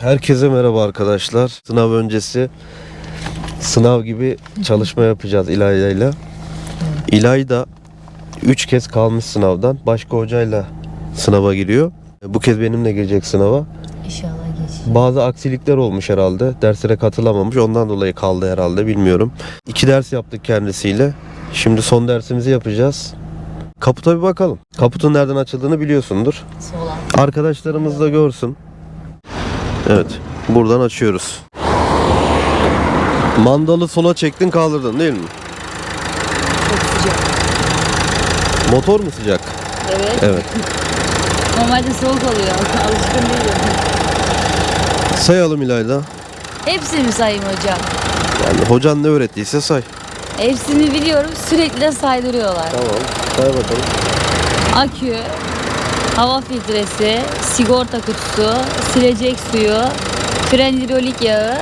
Herkese merhaba arkadaşlar. Sınav öncesi sınav gibi çalışma yapacağız İlayda ile. İlayda 3 kez kalmış sınavdan. Başka hocayla sınava giriyor. Bu kez benimle girecek sınava. İnşallah geçecek. Bazı aksilikler olmuş herhalde. Derslere katılamamış. Ondan dolayı kaldı herhalde bilmiyorum. İki ders yaptık kendisiyle. Şimdi son dersimizi yapacağız. Kaputa bir bakalım. Kaputun nereden açıldığını biliyorsundur. Sola. Arkadaşlarımız da görsün. Evet. Buradan açıyoruz. Mandalı sola çektin kaldırdın değil mi? Çok sıcak. Motor mu sıcak? Evet. Evet. Normalde soğuk oluyor. Alışkın değilim. Sayalım İlayda. Hepsini mi sayayım hocam? Yani hocan ne öğrettiyse say. Hepsini biliyorum. Sürekli de saydırıyorlar. Tamam. Say bakalım. Akü, hava filtresi, sigorta kutusu, silecek suyu, fren hidrolik yağı,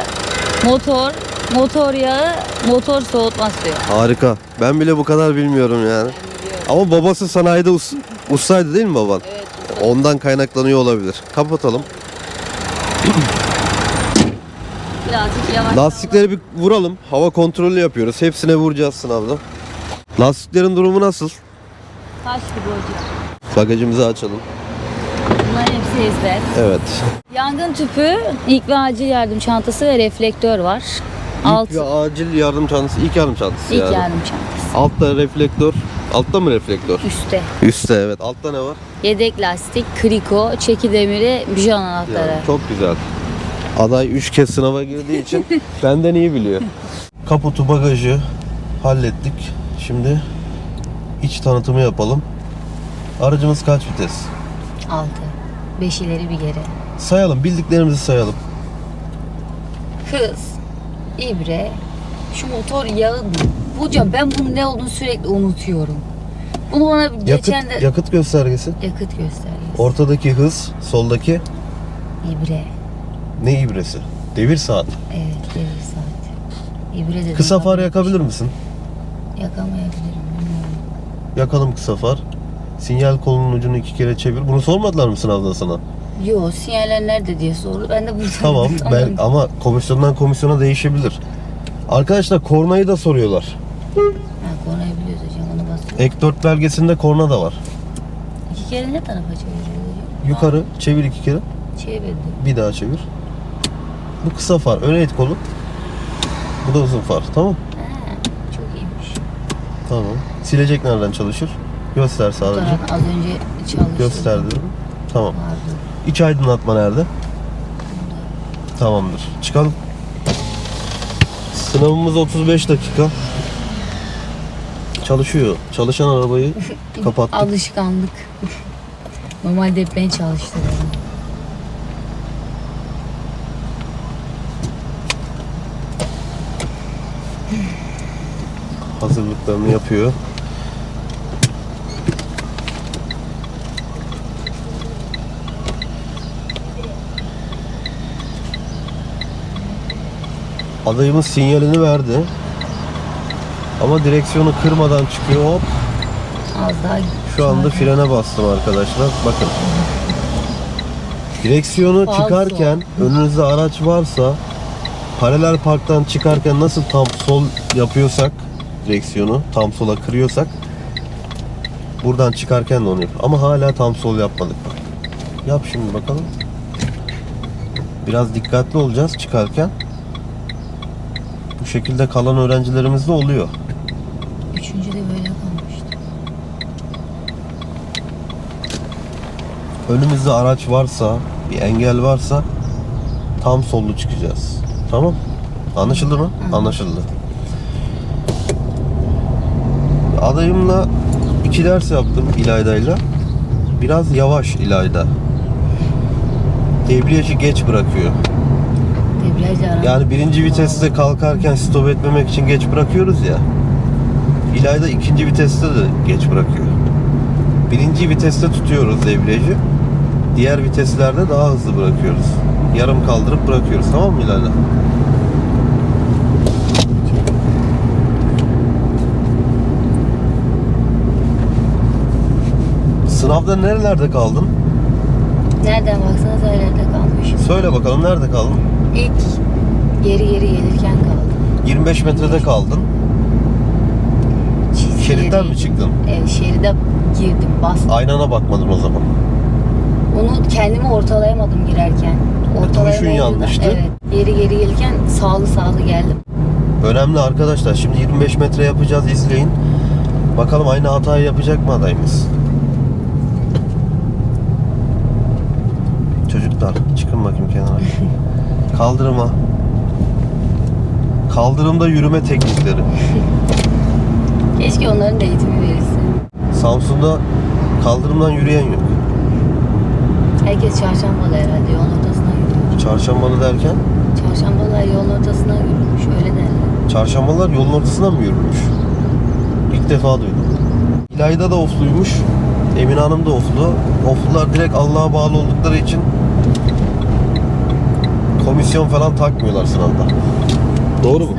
motor, motor yağı, motor soğutma suyu. Harika. Ben bile bu kadar bilmiyorum yani. Ama babası sanayide us ustaydı değil mi baban? Evet. Ondan kaynaklanıyor olabilir. Kapatalım. Birazcık yavaş. Lastikleri bir vuralım. Hava kontrolü yapıyoruz. Hepsine vuracağız sınavda. Lastiklerin durumu nasıl? Taş gibi hocam. Bagajımızı açalım. Bunların ezber. Evet. Yangın tüpü, ilk ve acil yardım çantası ve reflektör var. Alt, İlk ve acil yardım çantası, ilk yardım çantası ilk yani. yardım çantası. Altta reflektör. Altta mı reflektör? Üste. Üstte evet. Altta ne var? Yedek lastik, kriko, çeki demiri, bijon anahtarı. Yani çok güzel. Aday 3 kez sınava girdiği için benden iyi biliyor. Kaputu, bagajı hallettik. Şimdi iç tanıtımı yapalım. Aracımız kaç vites? Altı. Beş ileri bir geri. Sayalım, bildiklerimizi sayalım. Hız, ibre, şu motor yağı. Hocam ben bunun ne olduğunu sürekli unutuyorum. Bunu bana Yakıt, geçen de... yakıt göstergesi. Yakıt göstergesi. Ortadaki hız, soldaki İbre. ne ibresi? Devir saat. Evet, devir saati. İbre de Kısa far yakabilir misin? Yakamayabilirim. bilmiyorum. Yakalım kısa far. Sinyal kolunun ucunu iki kere çevir. Bunu sormadılar mı sınavda sana? Yo, sinyaller nerede diye sordu. Ben de bunu Tamam. Ben ama komisyondan komisyona değişebilir. Arkadaşlar kornayı da soruyorlar. Ha, kornayı biliyoruz hocam. Onu basıyor. Ek 4 belgesinde korna da var. İki kere ne tarafa çeviriyor hocam? Yukarı çevir iki kere. Çevirdi. Bir daha çevir. Bu kısa far. Öne it kolu. Bu da uzun far. Tamam. Ha, çok iyiymiş. Tamam. Silecek nereden çalışır? Göster sadece. taraf az önce çalıştı. Gösterdim. Tamam. Vardı. İç aydınlatma nerede? Tamamdır. Çıkalım. Sınavımız 35 dakika. Çalışıyor. Çalışan arabayı kapattık. Alışkanlık. Normalde hep ben çalıştırıyorum. Hazırlıklarını yapıyor. Adayımız sinyalini verdi. Ama direksiyonu kırmadan çıkıyor. Hop. Az daha Şu anda frene bastım arkadaşlar. Bakın. Direksiyonu Falso. çıkarken önünüzde araç varsa paralel parktan çıkarken nasıl tam sol yapıyorsak direksiyonu tam sola kırıyorsak buradan çıkarken de onu yap. Ama hala tam sol yapmadık. Yap şimdi bakalım. Biraz dikkatli olacağız çıkarken. Bu şekilde kalan öğrencilerimiz de oluyor. Üçüncü de böyle kalmıştı. önümüzde araç varsa, bir engel varsa tam sollu çıkacağız. Tamam? Anlaşıldı mı? Anlaşıldı. Adayımla iki ders yaptım İlayda'yla. Biraz yavaş İlayda. Debriyajı geç bırakıyor. Yani birinci viteste kalkarken stop etmemek için geç bırakıyoruz ya. İlayda ikinci viteste de geç bırakıyor. Birinci viteste tutuyoruz debriyajı. Diğer viteslerde daha hızlı bırakıyoruz. Yarım kaldırıp bırakıyoruz. Tamam mı İlayda? Sınavda nerelerde kaldın? Nereden baksanız her yerde kalmış. Söyle bakalım nerede kaldın? İlk geri geri gelirken kaldım. 25 metrede kaldın. Çizgiye Şeritten mi çıktın? Evet şeride girdim bastım. Aynana bakmadın o zaman. Onu kendimi ortalayamadım girerken. Duruşun yanlıştı. Evet. Geri geri gelirken sağlı sağlı geldim. Önemli arkadaşlar. Şimdi 25 metre yapacağız izleyin. Bakalım aynı hatayı yapacak mı adayımız? Çocuklar çıkın bakayım kenara. Kaldırıma. Kaldırımda yürüme teknikleri. Keşke onların da eğitimi verilse. Samsun'da kaldırımdan yürüyen yok. Herkes çarşambalı herhalde yolun ortasına yürüyor. Çarşambalı derken Çarşambalar yolun ortasına yürümüş öyle derler. çarşambalar yolun ortasından mı yürümüş? İlk defa duydum. İlayda da ofluymuş. Emine Hanım da oflu. Oflular direkt Allah'a bağlı oldukları için komisyon falan takmıyorlar sınavda. Doğru mu?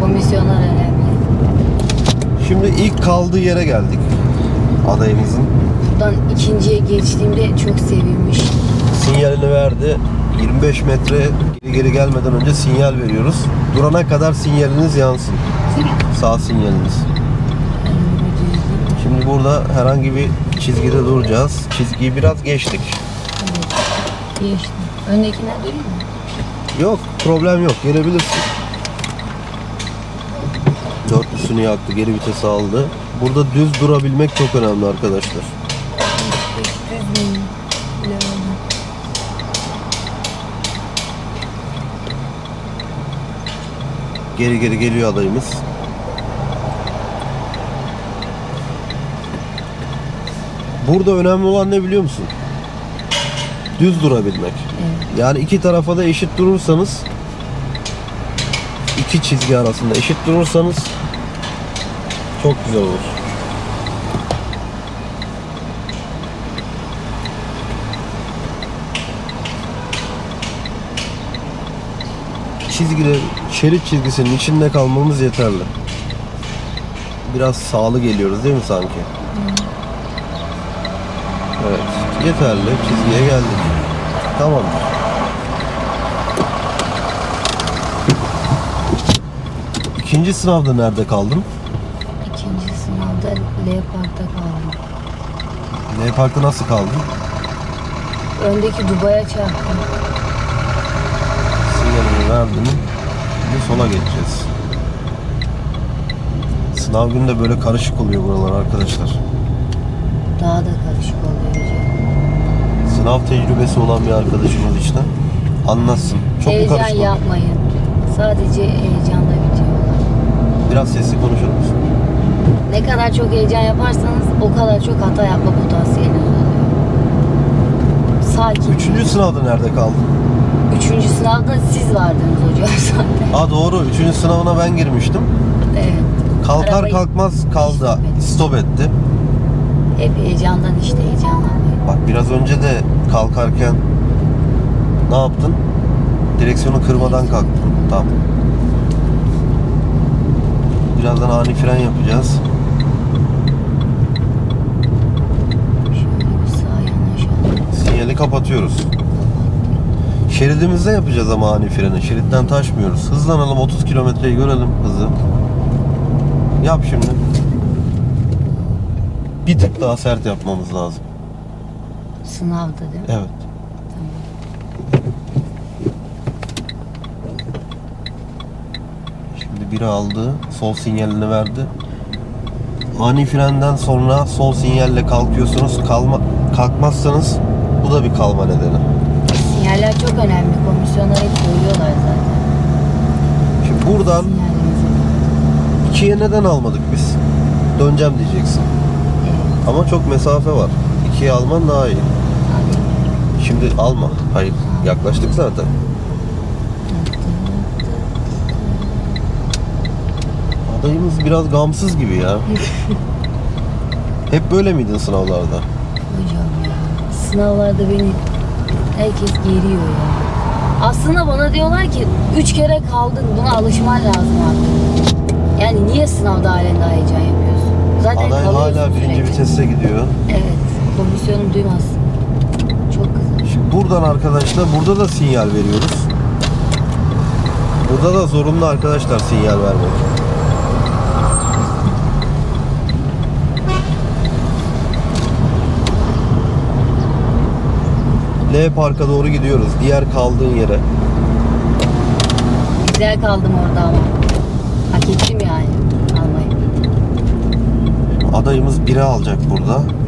Komisyonlar önemli. Şimdi ilk kaldığı yere geldik. Adayımızın Buradan ikinciye geçtiğimde çok sevinmiş. sinyalini verdi. 25 metre geri geri gelmeden önce sinyal veriyoruz. Durana kadar sinyaliniz yansın. Sağ sinyaliniz. Şimdi burada herhangi bir çizgide duracağız. Çizgiyi biraz geçtik. Evet. Geçtim. Öndekine durayım mı? Yok problem yok gelebilirsin. Dörtlüsünü yaktı geri vitesi aldı. Burada düz durabilmek çok önemli arkadaşlar. Düz? Bilemedim. Geri geri geliyor adayımız. Burada önemli olan ne biliyor musun? Düz durabilmek. Evet. Yani iki tarafa da eşit durursanız iki çizgi arasında eşit durursanız çok güzel olur. Çizgiler, şerit çizgisinin içinde kalmamız yeterli. Biraz sağlı geliyoruz değil mi sanki? Evet, yeterli. Çizgiye geldik. Tamamdır. İkinci sınavda nerede kaldın? İkinci sınavda L Park'ta kaldım. L Park'ta nasıl kaldın? Öndeki Dubai'ye çarptım. Sinyalini verdin. Şimdi sola geçeceğiz. Sınav günü de böyle karışık oluyor buralar arkadaşlar. Daha da karışık oluyor. Sınav tecrübesi olan bir arkadaşımız işte. Anlatsın. Çok mu Heyecan yapmayın. Sadece heyecanla bitiyorlar. Biraz sesli konuşur musun? Ne kadar çok heyecan yaparsanız o kadar çok hata yapma potansiyeliniz oluyor. Sakin. Üçüncü sınavda nerede kaldın? Üçüncü sınavda siz vardınız hocam zaten. Aa doğru. Üçüncü sınavına ben girmiştim. Evet. Kalkar Arabayı kalkmaz kaldı. stop etti. Hep heyecandan işte heyecanlanmayın. Bak biraz önce de kalkarken ne yaptın? Direksiyonu kırmadan kalktın. Tamam. Birazdan ani fren yapacağız. Sinyali kapatıyoruz. Şeridimizde yapacağız ama ani freni. Şeritten taşmıyoruz. Hızlanalım 30 kilometreyi görelim hızı. Yap şimdi. Bir tık daha sert yapmamız lazım. Sınavda değil mi? Evet. Şimdi biri aldı. Sol sinyalini verdi. Ani frenden sonra sol sinyalle kalkıyorsunuz. Kalma, kalkmazsanız bu da bir kalma nedeni. Sinyaller çok önemli. Komisyonlar hep koyuyorlar zaten. Şimdi buradan ikiye neden almadık biz? Döneceğim diyeceksin. Ama çok mesafe var. İkiye alman daha iyi. Şimdi alma. Hayır. Yaklaştık zaten. Adayımız biraz gamsız gibi ya. Hep böyle miydin sınavlarda? Hocam ya. Sınavlarda beni herkes geriyor ya. Aslında bana diyorlar ki üç kere kaldın buna alışman lazım artık. Yani niye sınavda halen daha heyecan yapıyorsun? Zaten Aday kalıyorsun hala birinci sürekli. viteste gidiyor. Evet. Komisyonum duymaz. buradan arkadaşlar burada da sinyal veriyoruz. Burada da zorunlu arkadaşlar sinyal vermek. L Park'a doğru gidiyoruz. Diğer kaldığın yere. Güzel kaldım orada ama. Hak ettim yani almayı. Adayımız biri alacak burada.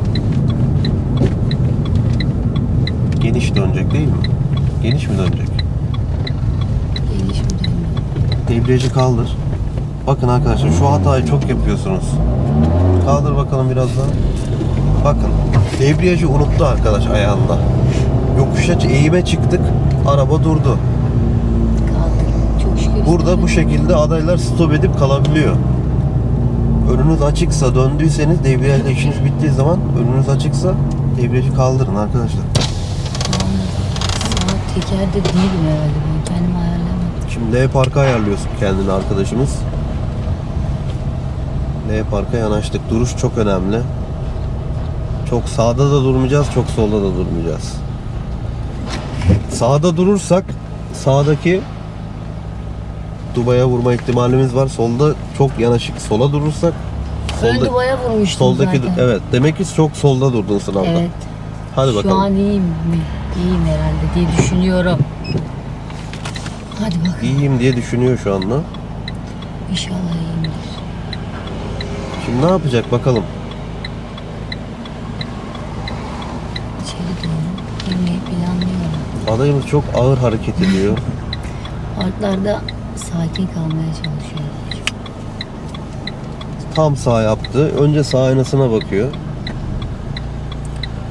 Geniş dönecek değil mi? Geniş mi dönecek? Geniş mi dönüyor? Debriyajı kaldır. Bakın arkadaşlar şu hatayı çok yapıyorsunuz. Kaldır bakalım biraz daha. Bakın debriyajı unuttu arkadaş ayağında. Yokuşa eğime çıktık. Araba durdu. Kaldım. Çok şükür. Burada bu şekilde adaylar stop edip kalabiliyor. Önünüz açıksa döndüyseniz debriyajla işiniz bittiği zaman önünüz açıksa debriyajı kaldırın arkadaşlar. Sağ tekerde değilim herhalde ben. Kendim ayarlamadım. Şimdi L parka ayarlıyorsun kendini arkadaşımız. L parka yanaştık. Duruş çok önemli. Çok sağda da durmayacağız, çok solda da durmayacağız. Sağda durursak sağdaki Dubai'ye vurma ihtimalimiz var. Solda çok yanaşık sola durursak solda, duvara vurmuştum soldaki zaten. evet demek ki çok solda durdun sınavda. Evet. Hadi Şu bakalım. an iyiyim mi? İyiyim herhalde diye düşünüyorum. Hadi bakalım. İyiyim diye düşünüyor şu anda. İnşallah iyiyimdir. Şimdi ne yapacak bakalım. İçeri doğru girmeyi planlıyorum. Adayımız çok ağır hareket ediyor. Parklarda sakin kalmaya çalışıyorum. Tam sağ yaptı. Önce sağ aynasına bakıyor.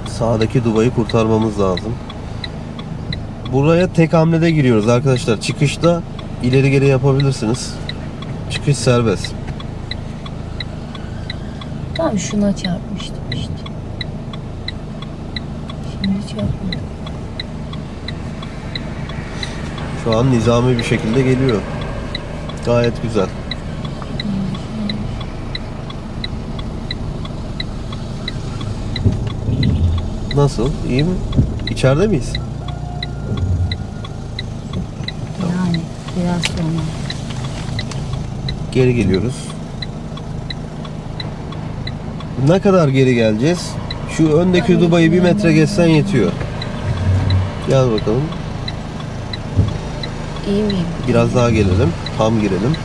Sağdaki Dubai'yi kurtarmamız lazım. Buraya tek hamlede giriyoruz arkadaşlar. Çıkışta ileri geri yapabilirsiniz. Çıkış serbest. Tam şuna çarpmıştım işte. Şimdi çarpmadım. Şu an nizami bir şekilde geliyor. Gayet güzel. Nasıl? İyi mi? İçeride miyiz? Yani biraz sonra. Geri geliyoruz. Ne kadar geri geleceğiz? Şu öndeki Dubai'yi bir metre geçsen yetiyor. Gel bakalım. İyi miyim? Biraz daha gelelim. Tam girelim.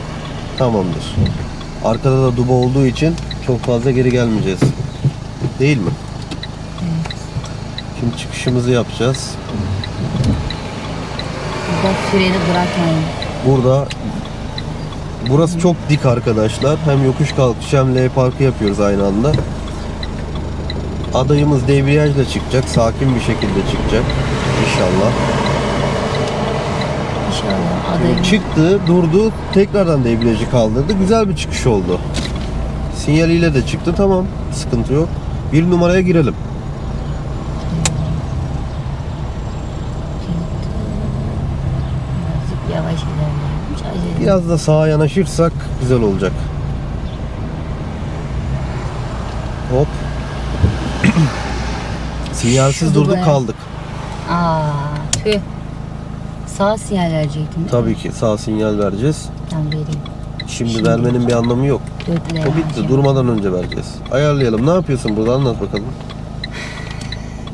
Tamamdır. Arkada da Duba olduğu için çok fazla geri gelmeyeceğiz. Değil mi? Evet. Şimdi çıkışımızı yapacağız. Burada freni bırakmayın. Burada burası çok dik arkadaşlar. Hem yokuş kalkış hem L parkı yapıyoruz aynı anda. Adayımız debriyajla çıkacak. Sakin bir şekilde çıkacak. İnşallah. İnşallah adayım. Çıktı, durdu, tekrardan debriyajı kaldırdı. Güzel bir çıkış oldu. Sinyaliyle de çıktı. Tamam. Sıkıntı yok. Bir numaraya girelim. Biraz da sağa yanaşırsak güzel olacak. Hop. Sinyalsiz durduk Dubai. kaldık. Aa, tüh. Sağ sinyal verecektim. Tabii ki sağ sinyal vereceğiz. Tamam vereyim. Şimdi, Şimdi. vermenin bir anlamı yok. Dörtle O bitti. Durmadan önce vereceğiz. Ayarlayalım. Ne yapıyorsun burada? Anlat bakalım.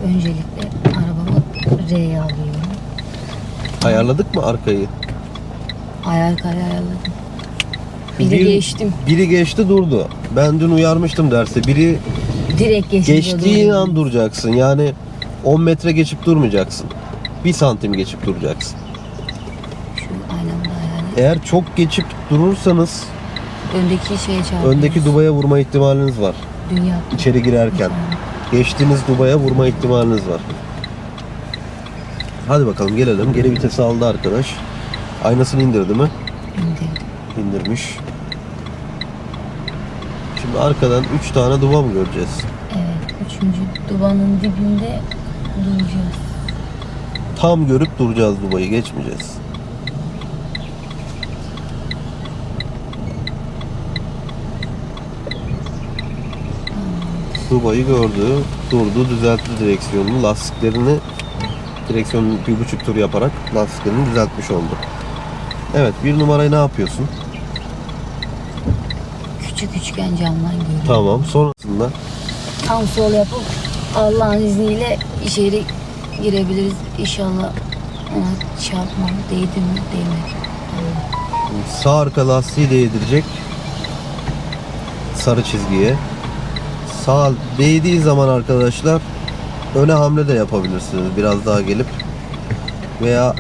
Öncelikle arabamı R'ye alıyorum. Ayarladık mı arkayı? Ayar kare ayarladım. Biri Bir- geçtim. Biri geçti durdu. Ben dün uyarmıştım derste. Biri Direkt geçtim. geçtiğin an duracaksın. Yani 10 metre geçip durmayacaksın. 1 santim geçip duracaksın. Eğer çok geçip durursanız Öndeki şeye çarpıyoruz. öndeki dubaya vurma ihtimaliniz var. Dünya. İçeri girerken. Geçtiğiniz dubaya vurma ihtimaliniz var. Hadi bakalım gelelim. Geri vitesi aldı arkadaş. Aynasını indirdi mi? İndirdim. İndirmiş. Şimdi arkadan 3 tane duba mı göreceğiz? Evet. Üçüncü dubanın dibinde duracağız. Tam görüp duracağız dubayı geçmeyeceğiz. Dubayı gördü, durdu, düzeltti direksiyonunu, lastiklerini Direksiyonu bir buçuk tur yaparak lastiklerini düzeltmiş oldu. Evet bir numarayı ne yapıyorsun? Küçük üçgen camdan görüyorum. Tamam sonrasında Tam sol yapıp Allah'ın izniyle içeri girebiliriz. İnşallah ona çarpmam. Değdi mi? Değmedi. Sağ arka lastiği değdirecek sarı çizgiye. Sağ değdiği zaman arkadaşlar öne hamle de yapabilirsiniz. Biraz daha gelip veya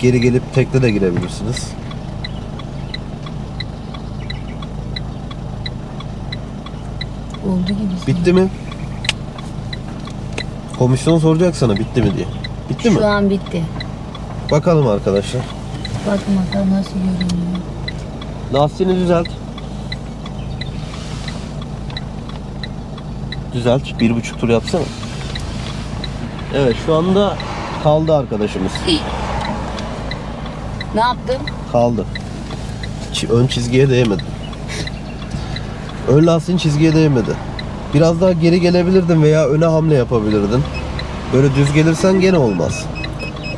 geri gelip tekle de girebilirsiniz. Oldu gibi. Bitti mi? Komisyon soracak sana bitti mi diye. Bitti mi? Şu an bitti. Bakalım arkadaşlar. Bakın bakalım nasıl görünüyor. Lastiğini düzelt. Düzelt. Bir buçuk tur yapsana. Evet şu anda kaldı arkadaşımız. Ne yaptım? Kaldı. Ç- ön çizgiye değmedi. Ön lastiğin çizgiye değmedi. Biraz daha geri gelebilirdin veya öne hamle yapabilirdin. Böyle düz gelirsen gene olmaz.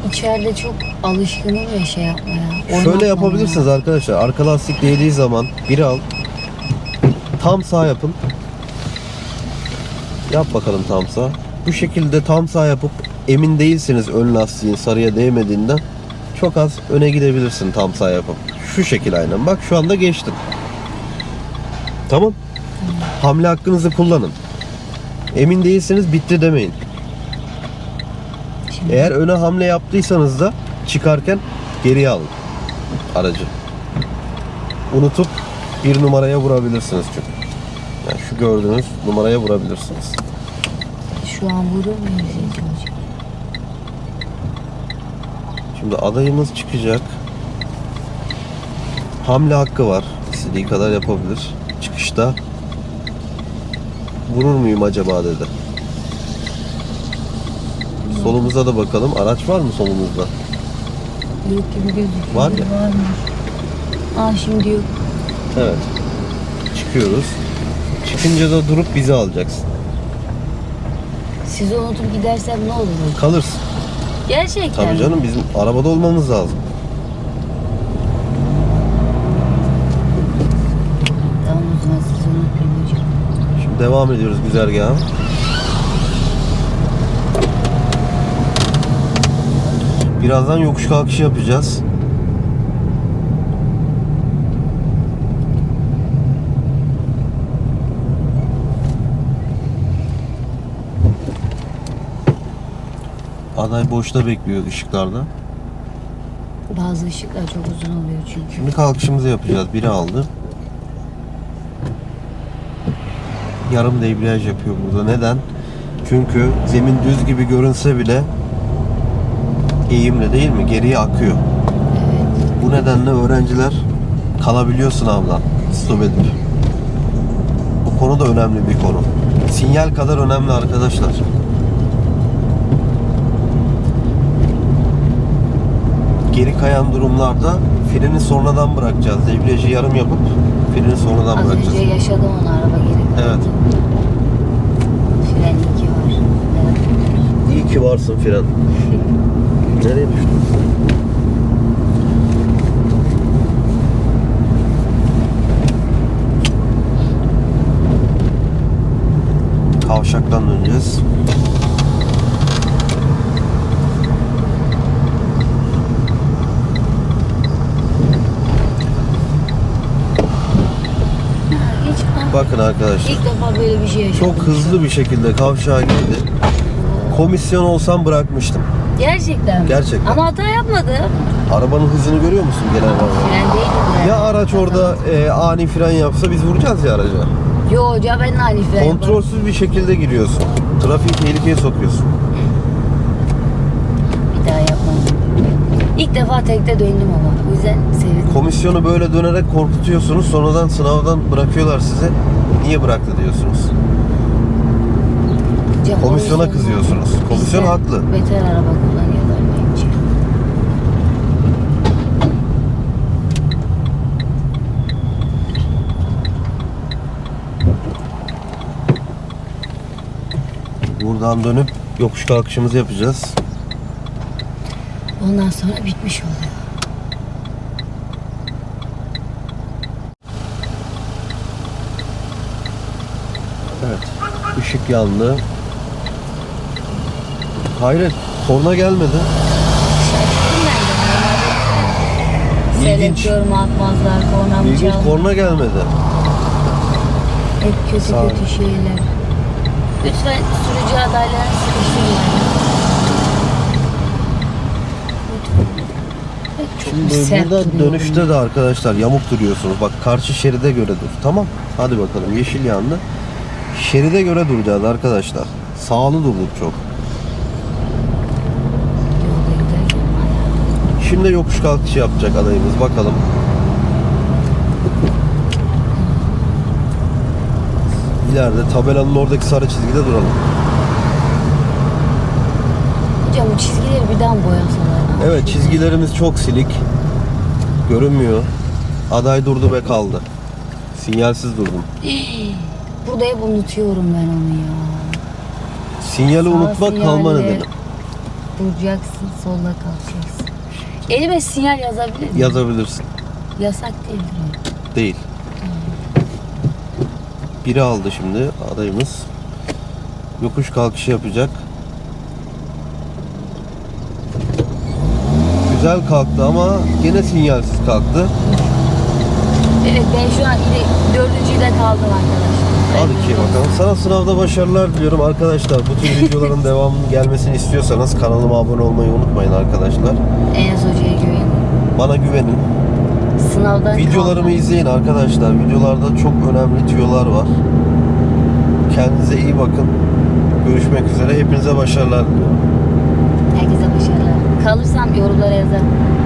İçeride çok alışkınım ya şey yapmaya. Şöyle oynatmaya. yapabilirsiniz arkadaşlar. Arka lastik değdiği zaman biri al. Tam sağ yapın. Yap bakalım tam sağ. Bu şekilde tam sağ yapıp emin değilsiniz ön lastiğin sarıya değmediğinden çok az öne gidebilirsin tam sağ yapıp. Şu şekil aynen. Bak şu anda geçtin. Tamam. Hamle hakkınızı kullanın. Emin değilseniz bitti demeyin. Şimdi Eğer öne hamle yaptıysanız da çıkarken geriye alın aracı. Unutup bir numaraya vurabilirsiniz çünkü. Yani şu gördüğünüz numaraya vurabilirsiniz. şu an vurur muyuz hocam? Şimdi adayımız çıkacak. Hamle hakkı var. İstediği kadar yapabilir. Çıkışta vurur muyum acaba dedi. Solumuza da bakalım. Araç var mı solumuzda? Yok gibi gözüküyor. Var ya. Varmış. Aa şimdi yok. Evet. Çıkıyoruz. Çıkınca da durup bizi alacaksın. Sizi unutup gidersem ne olur? Kalırsın. Gerçekten Tabii canım bizim arabada olmamız lazım. Şimdi devam ediyoruz güzergaha. Birazdan yokuş kalkışı yapacağız. Aday boşta bekliyor ışıklarda. Bazı ışıklar çok uzun oluyor çünkü. Şimdi kalkışımızı yapacağız. Biri aldı. Yarım debriyaj yapıyor burada. Neden? Çünkü zemin düz gibi görünse bile eğimli değil mi? Geriye akıyor. Evet. Bu nedenle öğrenciler kalabiliyor sınavdan stop edip. Bu konu da önemli bir konu. Sinyal kadar önemli arkadaşlar. Kayan durumlarda freni sonradan bırakacağız. Debriyajı yarım yapıp freni sonradan Az bırakacağız. önce yaşadım onu araba geri Evet. Fren iki var. Evet. İyi ki varsın fren. Nereye düştün? Kavşaktan döneceğiz. Bakın arkadaşlar. İlk defa böyle bir şey yaşadım. Çok hızlı bir şekilde kavşağa girdi. Komisyon olsam bırakmıştım. Gerçekten mi? Gerçekten. Ama hata yapmadım. Arabanın hızını görüyor musun gelen araba? Fren değildi. Ya araç orada e, ani fren yapsa biz vuracağız ya araca. Yo hoca ben hani fren yaparım. Kontrolsüz bir şekilde giriyorsun. Trafiği tehlikeye sokuyorsun. Bir daha yapmam. İlk defa tekte döndüm ama. O yüzden sevindim. Komisyonu böyle dönerek korkutuyorsunuz. Sonradan sınavdan bırakıyorlar sizi. Niye bıraktı diyorsunuz. Hocam, Komisyona komisyon- kızıyorsunuz. Komisyon Bizden haklı. Beter araba kullanıyorlar bence. Buradan dönüp yokuş kalkışımızı yapacağız. Ondan sonra bitmiş oluyor. Evet. Işık yandı. Hayret. Korna gelmedi. İlginç. selektör mü atmazlar, korna mı İlginç çalmaz. korna gelmedi. Hep kötü Sağ ol. kötü şeyler. Lütfen sürücü adaylarını sıkıştırmayın. Lütfen. Pek çok Şimdi sert burada duruyor dönüşte de arkadaşlar yamuk duruyorsunuz. Bak karşı şeride göre dur. Tamam. Hadi bakalım yeşil yandı. Şeride göre duracağız arkadaşlar. Sağlı durduk çok. Şimdi yokuş kalkışı yapacak adayımız. Bakalım. İleride tabelanın oradaki sarı çizgide duralım. Hocam bu çizgileri birden boyasalar. Evet çizgilerimiz çok silik. Görünmüyor. Aday durdu ve kaldı. Sinyalsiz durdum. Burada hep unutuyorum ben onu ya. Sinyali Sağ unutmak kalma sinyalle nedeni. Duracaksın, solda kalacaksın. Elime sinyal yazabilir miyim? Yazabilirsin. Yasak değil mi? Değil. Biri aldı şimdi adayımız. Yokuş kalkışı yapacak. Güzel kalktı ama yine sinyalsiz kalktı. Evet ben şu an ile dördüncüde kaldım arkadaşlar. Hadi ki bakalım. Sana sınavda başarılar diliyorum arkadaşlar. Bu tür videoların devamının gelmesini istiyorsanız kanalıma abone olmayı unutmayın arkadaşlar. Enes Hoca'ya güvenin. Bana güvenin. Sınavdan Videolarımı kaldım. izleyin arkadaşlar. Videolarda çok önemli tüyolar var. Kendinize iyi bakın. Görüşmek üzere. Hepinize başarılar diliyorum. Herkese başarılar. Kalırsam yorumlara yazarım.